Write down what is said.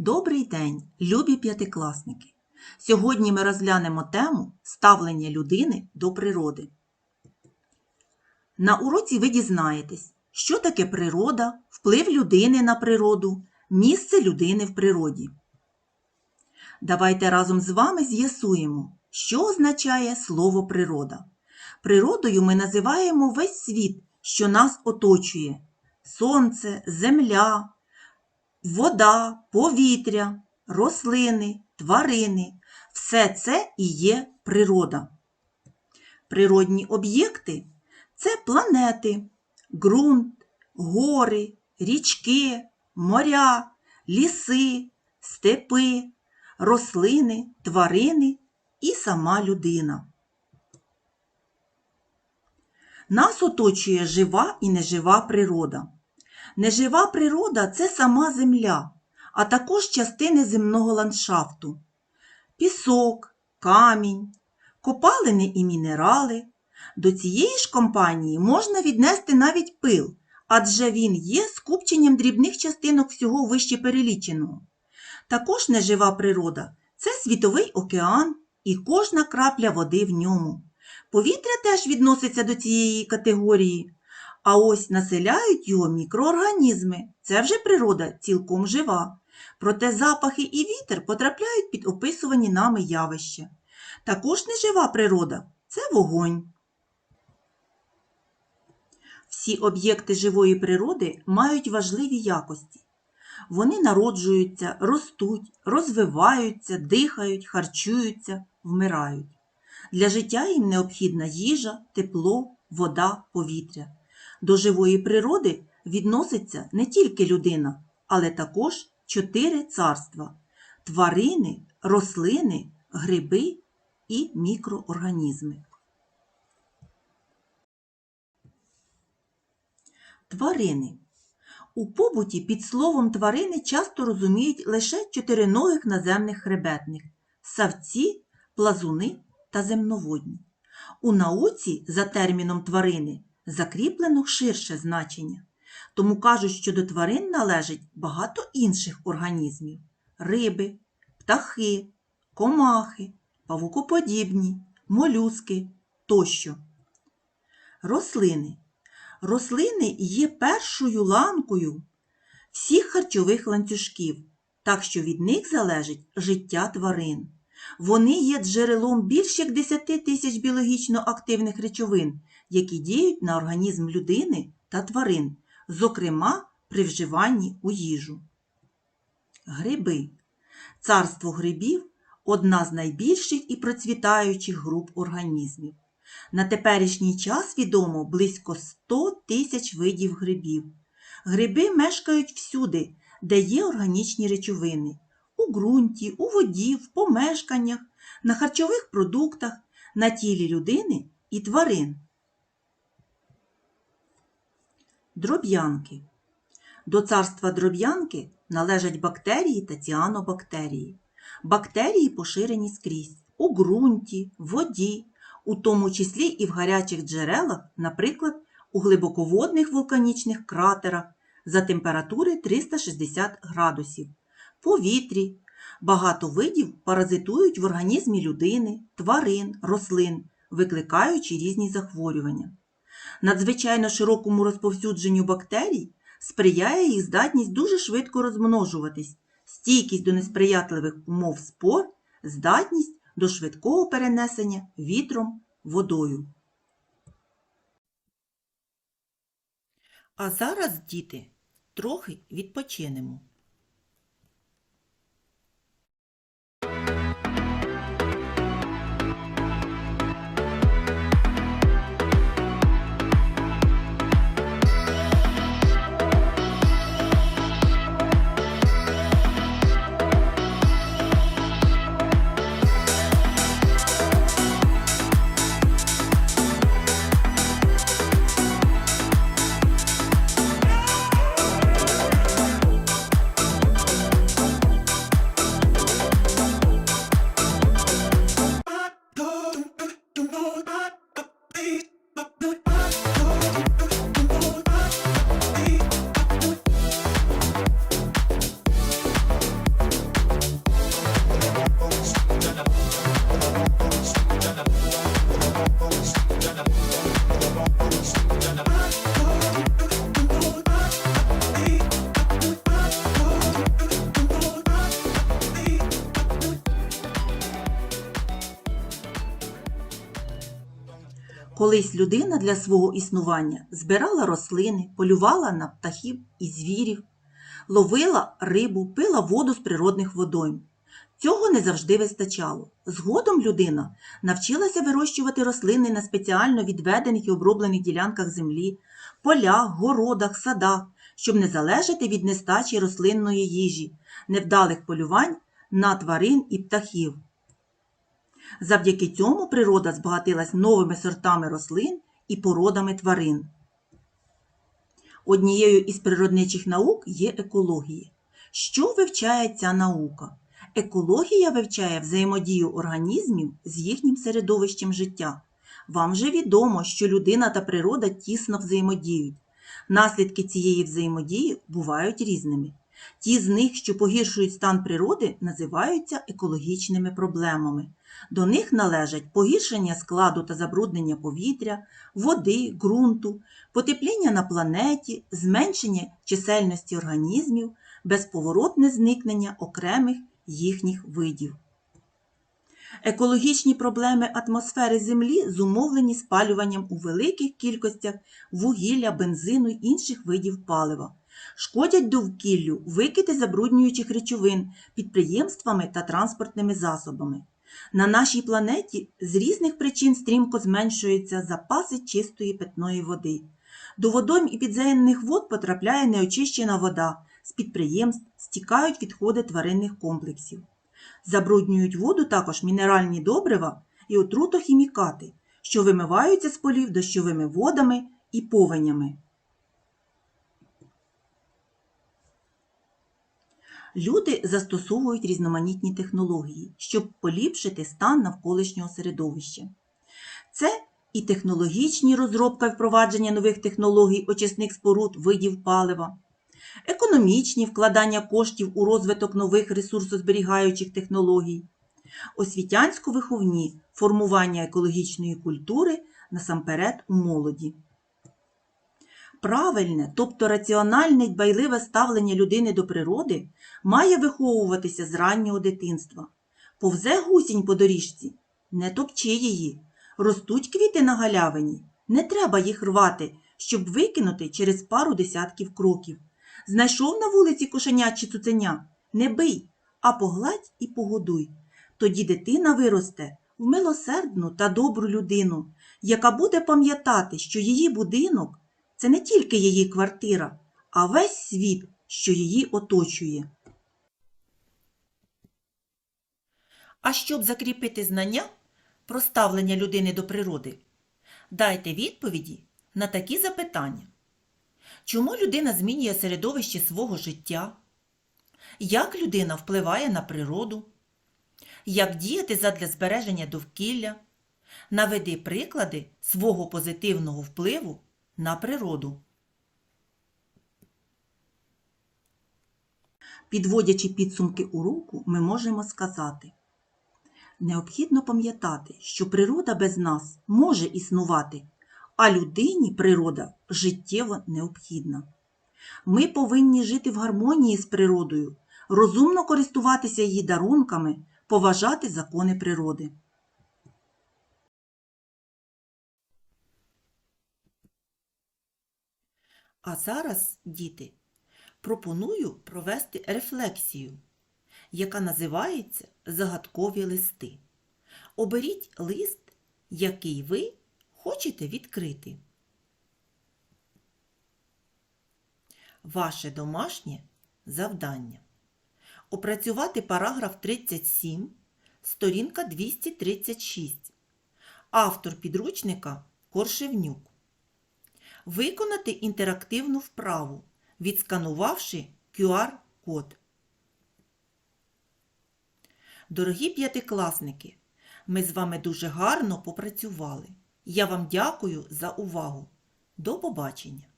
Добрий день, любі п'ятикласники! Сьогодні ми розглянемо тему ставлення людини до природи. На уроці ви дізнаєтесь, що таке природа, вплив людини на природу, місце людини в природі. Давайте разом з вами з'ясуємо, що означає слово природа. Природою ми називаємо весь світ, що нас оточує: сонце, земля, вода, повітря, рослини, тварини все це і є природа. Природні об'єкти це планети, ґрунт, гори, річки, моря, ліси, степи, рослини, тварини і сама людина. Нас оточує жива і нежива природа. Нежива природа це сама земля, а також частини земного ландшафту. Пісок, камінь, копалини і мінерали. До цієї ж компанії можна віднести навіть пил, адже він є скупченням дрібних частинок всього вище переліченого. Також нежива природа це світовий океан і кожна крапля води в ньому. Повітря теж відноситься до цієї категорії. А ось населяють його мікроорганізми. Це вже природа цілком жива. Проте запахи і вітер потрапляють під описувані нами явища. Також нежива природа це вогонь. Всі об'єкти живої природи мають важливі якості. Вони народжуються, ростуть, розвиваються, дихають, харчуються, вмирають. Для життя їм необхідна їжа, тепло, вода, повітря. До живої природи відноситься не тільки людина, але також чотири царства тварини, рослини, гриби і мікроорганізми. Тварини. У побуті під словом тварини часто розуміють лише чотириногих наземних хребетних савці, плазуни та земноводні. У науці за терміном тварини закріплено ширше значення, тому кажуть, що до тварин належить багато інших організмів риби, птахи, комахи, павукоподібні, молюски тощо. Рослини. Рослини є першою ланкою всіх харчових ланцюжків, так що від них залежить життя тварин. Вони є джерелом більш як 10 тисяч біологічно активних речовин, які діють на організм людини та тварин, зокрема при вживанні у їжу. Гриби. Царство грибів одна з найбільших і процвітаючих груп організмів. На теперішній час відомо близько 100 тисяч видів грибів. Гриби мешкають всюди, де є органічні речовини у ґрунті, у воді, в помешканнях, на харчових продуктах, на тілі людини і тварин. Дроб'янки. До царства дроб'янки належать бактерії та ціанобактерії. Бактерії поширені скрізь у ґрунті, воді, у тому числі і в гарячих джерелах, наприклад, у глибоководних вулканічних кратерах за температури 360 градусів, повітрі. Багато видів паразитують в організмі людини, тварин, рослин, викликаючи різні захворювання. Надзвичайно широкому розповсюдженню бактерій сприяє їх здатність дуже швидко розмножуватись, стійкість до несприятливих умов спор, здатність до швидкого перенесення вітром, водою. А зараз, діти, трохи відпочинемо. Колись людина для свого існування збирала рослини, полювала на птахів і звірів, ловила рибу, пила воду з природних водойм. Цього не завжди вистачало. Згодом людина навчилася вирощувати рослини на спеціально відведених і оброблених ділянках землі, полях, городах, садах, щоб не залежати від нестачі рослинної їжі, невдалих полювань на тварин і птахів. Завдяки цьому природа збагатилась новими сортами рослин і породами тварин. Однією із природничих наук є екологія. Що вивчає ця наука? Екологія вивчає взаємодію організмів з їхнім середовищем життя. Вам же відомо, що людина та природа тісно взаємодіють. Наслідки цієї взаємодії бувають різними. Ті з них, що погіршують стан природи, називаються екологічними проблемами. До них належать погіршення складу та забруднення повітря, води, ґрунту, потепління на планеті, зменшення чисельності організмів, безповоротне зникнення окремих їхніх видів. Екологічні проблеми атмосфери Землі зумовлені спалюванням у великих кількостях вугілля, бензину й інших видів палива. Шкодять довкіллю викиди забруднюючих речовин підприємствами та транспортними засобами. На нашій планеті з різних причин стрімко зменшуються запаси чистої питної води. До водойм і підземних вод потрапляє неочищена вода, з підприємств стікають відходи тваринних комплексів. Забруднюють воду також мінеральні добрива і отрутохімікати, що вимиваються з полів дощовими водами і повенями. Люди застосовують різноманітні технології, щоб поліпшити стан навколишнього середовища. Це і технологічні розробки впровадження нових технологій очисних споруд видів палива, економічні вкладання коштів у розвиток нових ресурсозберігаючих технологій, освітянсько-виховні формування екологічної культури насамперед у молоді. Правильне, тобто раціональне й дбайливе ставлення людини до природи має виховуватися з раннього дитинства. Повзе гусінь по доріжці, не топчи її. Ростуть квіти на галявині, не треба їх рвати, щоб викинути через пару десятків кроків. Знайшов на вулиці кошеня чи цуценя, не бий, а погладь і погодуй. Тоді дитина виросте в милосердну та добру людину, яка буде пам'ятати, що її будинок це не тільки її квартира, а весь світ, що її оточує. А щоб закріпити знання про ставлення людини до природи, дайте відповіді на такі запитання. Чому людина змінює середовище свого життя? Як людина впливає на природу? Як діяти задля збереження довкілля? Наведи приклади свого позитивного впливу на природу. Підводячи підсумки уроку, ми можемо сказати: необхідно пам'ятати, що природа без нас може існувати, а людині природа життєво необхідна. Ми повинні жити в гармонії з природою, розумно користуватися її дарунками, поважати закони природи. А зараз, діти, пропоную провести рефлексію, яка називається Загадкові листи. Оберіть лист, який ви хочете відкрити. Ваше домашнє завдання. Опрацювати параграф 37, сторінка 236. Автор підручника Коршевнюк. Виконати інтерактивну вправу, відсканувавши QR-код. Дорогі п'ятикласники, ми з вами дуже гарно попрацювали. Я вам дякую за увагу. До побачення!